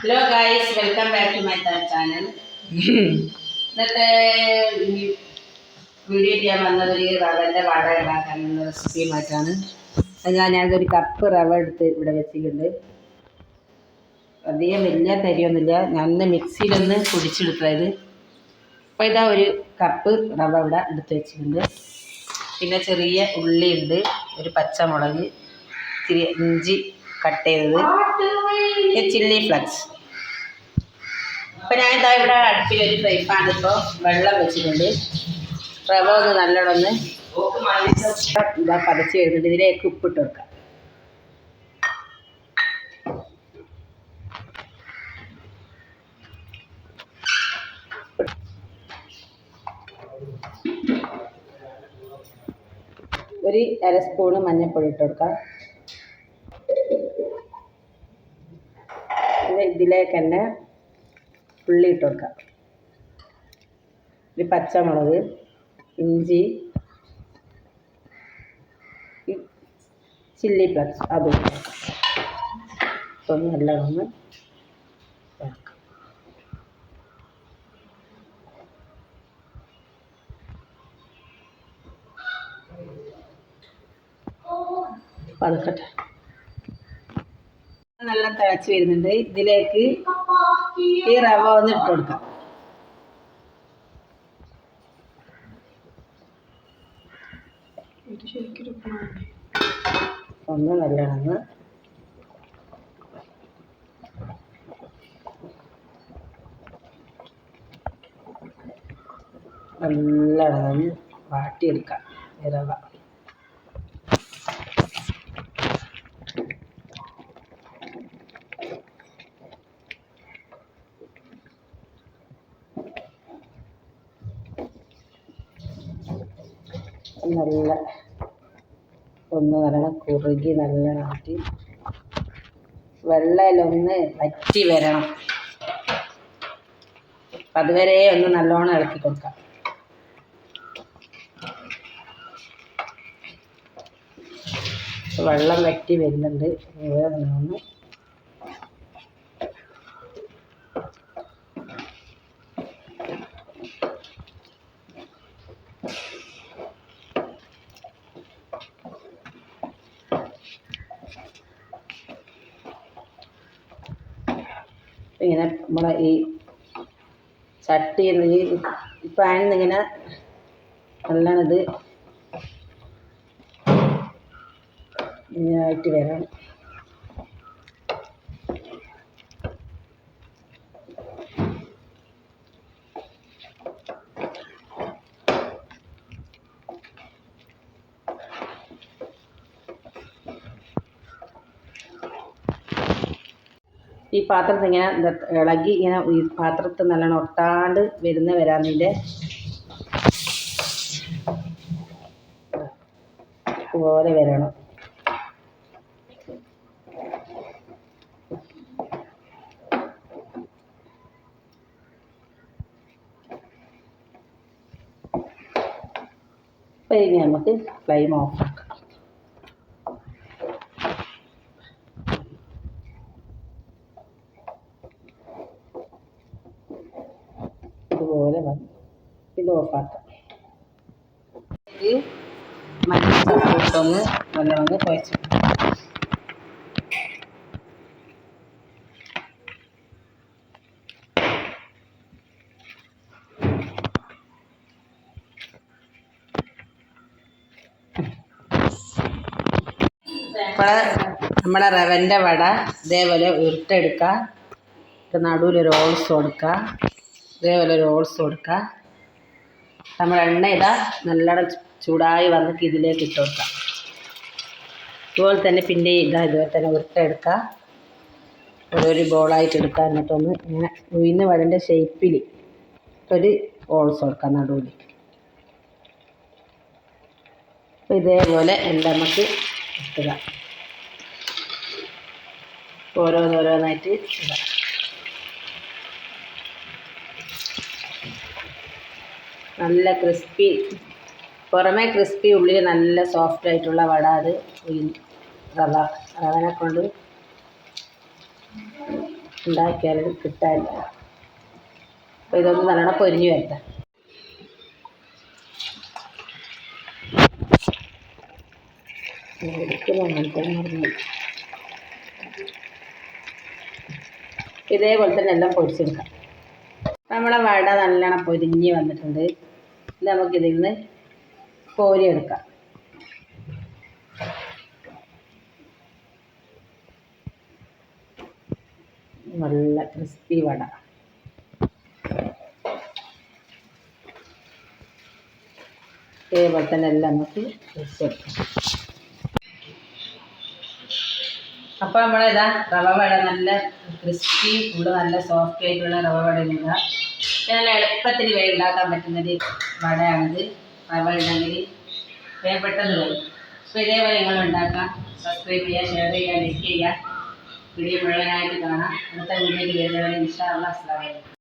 Hello guys welcome back to my channel ഇന്നത്തെ video ചെയ്യാൻ വന്നത് ഈ റവന്റെ വട ഉണ്ടാക്കാനുള്ള റെസിപ്പിയുമായിട്ടാണ് ഞാൻ ഞാനൊരു കപ്പ് റവ എടുത്ത് ഇവിടെ വെച്ചിട്ടുണ്ട്. അധികം വലിയ തരിയൊന്നുമില്ല. ഞാനൊന്ന് മിക്സിയിലൊന്ന് പൊടിച്ചെടുത്തത്. അപ്പോൾ ഇതാ ഒരു കപ്പ് റവ ഇവിടെ എടുത്ത് വെച്ചിട്ടുണ്ട്. പിന്നെ ചെറിയ ഉള്ളിയുണ്ട്. ഒരു പച്ചമുളക് ഇത്തിരി ഇഞ്ചി കട്ട് ചെയ്തത്. ചില്ലി ഫ്ലക്സ് അപ്പോൾ ഞാൻ ഇതാ ഇവിടെ അടുപ്പിൽ ഒരു ഫ്രൈ പാൻ ഇപ്പോൾ വെള്ളം വെച്ചിട്ടുണ്ട്. റവ ഒന്ന് നല്ലോണം ഒന്ന് ഇതാ പതച്ച് വരുന്നുണ്ട്. ഇതിലേക്ക് ഉപ്പിട്ട് വെക്കാം. ഒരു അര സ്പൂണ് മഞ്ഞൾപ്പൊടി ഇട്ട് കൊടുക്കാം പിന്നെ ഇതിലേക്ക് തന്നെ ഉള്ളി ഇട്ട് കൊടുക്കാം ഒരു പച്ചമുളക് ഇഞ്ചി ചില്ലി ഫ്ലക്സ് അതും ഇപ്പം നല്ലതൊന്ന്. പതുക്കട്ടെ നല്ല തിളച്ച് വരുന്നുണ്ട്. ഇതിലേക്ക് ഈ റവ ഒന്ന് ഇട്ട് കൊടുക്കാം. ഒന്ന് നല്ലോണം നല്ലോണം വാട്ടിയെടുക്കാം റവ. നല്ല ഒന്ന് നല്ലോണം കുറുകി നല്ലോണം ആട്ടി. വെള്ളയിലൊന്ന് വറ്റി വരണം. അതുവരെ ഒന്ന് നല്ലോണം ഇളക്കി കൊടുക്കാം. വെള്ളം വറ്റി വരുന്നുണ്ട്. ഇവിടെ ഇങ്ങനെ നമ്മളെ ഈ നിന്ന് ഈ പാനിൽ നിന്ന് ഇങ്ങനെ നല്ലോണം ഇങ്ങനായിട്ട് വരണം. ഈ പാത്രത്തിൽ ഇങ്ങനെ ഇളകി ഇങ്ങനെ ഈ പാത്രത്തിൽ നല്ലോണം ഒട്ടാണ്ട് വരുന്ന വരാന്നിന്റെ പോലെ വരണം. അപ്പം ഇനി നമുക്ക് ഫ്ലെയിം ഓഫ് ഇതുപോലെ വന്നു. ഇത് ഓഫാക്കാം. ഇത് മഞ്ഞൾപ്പൊട്ടൊന്ന് നല്ലവണ്ണം കുഴച്ച് ഇപ്പോൾ നമ്മുടെ റവന്റെ വട ഇതേപോലെ ഉരുട്ടെടുക്കുക നടുവിലൊരു ഹോൾസ് കൊടുക്കുക ഇതേപോലെ ഒരു ഓൾസ് കൊടുക്കുക നമ്മൾ എണ്ണ ഇതാ നല്ലോണം ചൂടായി വന്നിട്ട് ഇതിലേക്ക് ഇട്ട് കൊടുക്കാം. ഇതുപോലെ തന്നെ പിന്നെ ഇതാ ഇതുപോലെ തന്നെ ഉരുട്ടെടുക്കുക ഓരോരു ബോളായിട്ട് എടുക്കുക എന്നിട്ടൊന്ന് ഇങ്ങനെ ഉയർന്ന് വരേണ്ട ഷേപ്പിൽ ഒരു ഓൾസ് കൊടുക്കാം നടുവിൽ അപ്പോൾ ഇതേപോലെ എല്ലാം നമുക്ക് ഇട്ടുക ഓരോന്നോരോന്നായിട്ട് ഇടാം നല്ല ക്രിസ്പി പുറമേ ക്രിസ്പി ഉള്ളിൽ നല്ല സോഫ്റ്റ് ആയിട്ടുള്ള വട അത് റവ റവനെ കൊണ്ട് ഉണ്ടാക്കിയാൽ കിട്ടാനില്ല. അപ്പോൾ ഇതൊന്ന് നല്ലോണം പൊരിഞ്ഞു വരട്ടെ. ഇതേപോലെ തന്നെ എല്ലാം പൊരിച്ചെടുക്കാം. നമ്മളെ വട നല്ലോണം പൊരിഞ്ഞ് വന്നിട്ടുണ്ട്. നമുക്കിതിൽ നിന്ന് കോരിയെടുക്കാം. നല്ല ക്രിസ്പി വട. ഇതേപോലെ തന്നെ എല്ലാം നമുക്ക് അപ്പൊ അപ്പോൾ നമ്മളിതാ റവ വട നല്ല ക്രിസ്പി ഉള്ള നല്ല സോഫ്റ്റ് ആയിട്ടുള്ള റവ വട ഇടുക നല്ല എളുപ്പത്തിൽ ഉണ്ടാക്കാൻ പറ്റുന്നൊരു വടയാണിത് റവ ഉണ്ടെങ്കിൽ പെട്ടെന്ന് കഴിയും അപ്പോൾ ഇതേപോലെ നിങ്ങൾ ഉണ്ടാക്കാം. സബ്സ്ക്രൈബ് ചെയ്യുക ഷെയർ ചെയ്യുക ലൈക്ക് ചെയ്യുക. വീഡിയോ മുഴുവനായിട്ട് കാണാം. അടുത്ത വീഡിയോയിൽ വരുന്നവരെ അസ്സലാമു അലൈക്കും.